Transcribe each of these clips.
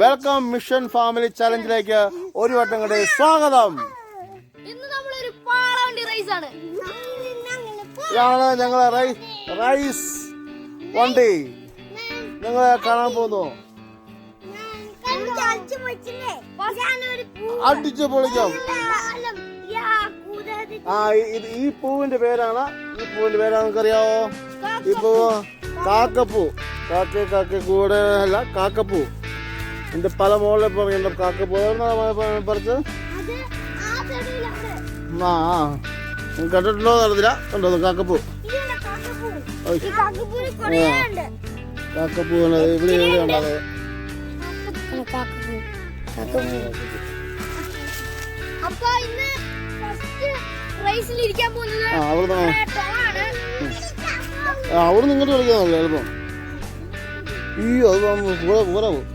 Welcome mission family ചലഞ്ചിലേക്ക് ഒരു വട്ടം കൂടി സ്വാഗതം. ഇന്ന് നമ്മളൊരു പാളവണ്ടി റൈസ് ആണ്. ഇതാണ് ഞങ്ങളെ റൈസ് റൈസ് വണ്ടി. നിങ്ങളെ കാണാൻ പോകുന്നു. അടിച്ചു പൊളിക്കാം. ആ ഇത് ഈ പൂവിന്റെ പേരാണ്. ഈ പൂവിന്റെ പേരാണ് നിങ്ങൾക്കറിയാവോ? ഈ പൂവ് കാക്കപ്പൂ. കാക്ക കാക്ക കൂടെ അല്ല കാക്കപ്പൂ. ഇതിന്റെ പല മുകളിൽ കാക്ക കാക്കപ്പൂ എവിടുന്നാ പറിച്ചത്? ആ കണ്ടിട്ടുണ്ടോ നടന്നില്ല കണ്ടോ കാക്കപ്പൂ കാക്കപ്പൂ ഇവിടെ ഇവിടെ ഉണ്ടാകുന്നത് അവിടുന്ന് ഇങ്ങോട്ട് കളിക്കാന്നല്ലോ എളുപ്പം. അയ്യോ അത് കൂടെ കൂടെ പോകും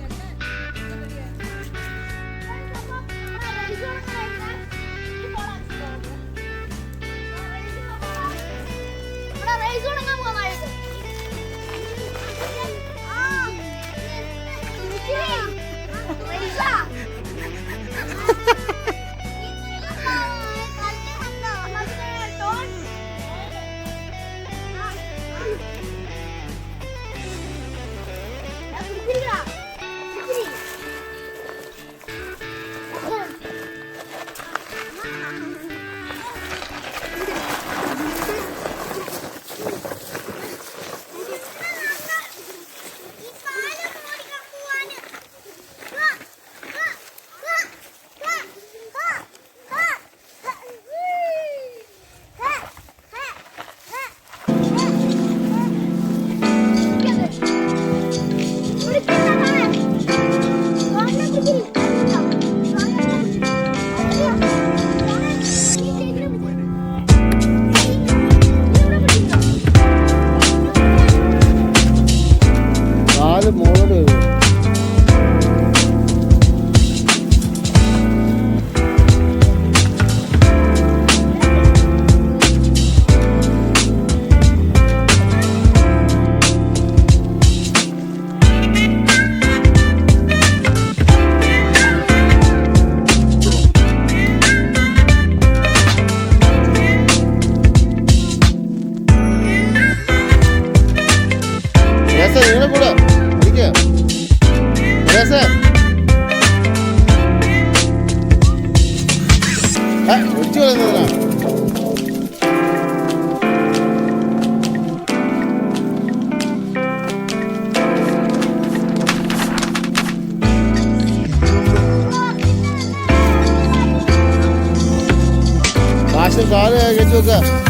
这啥这个就是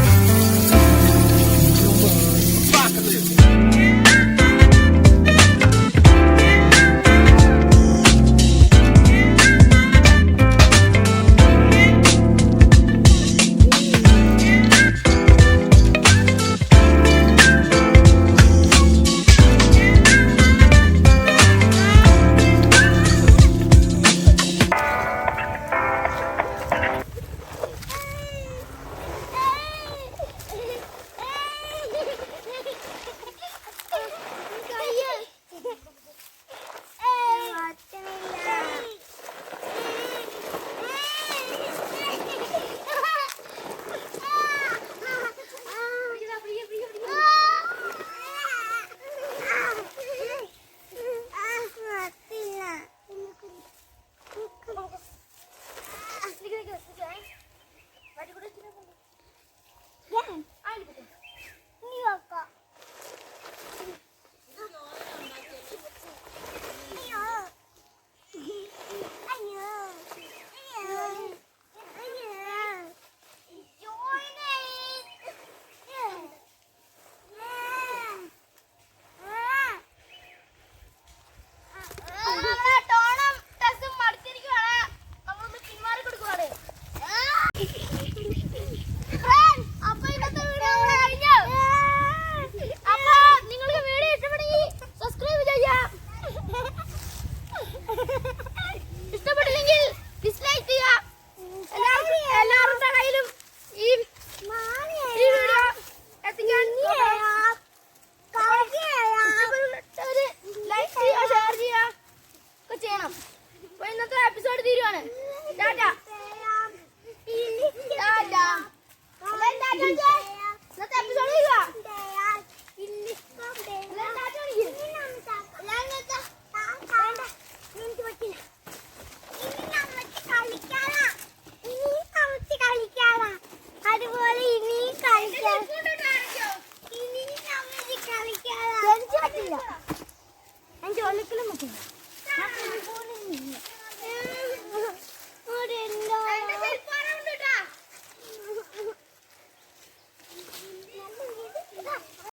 Thank you.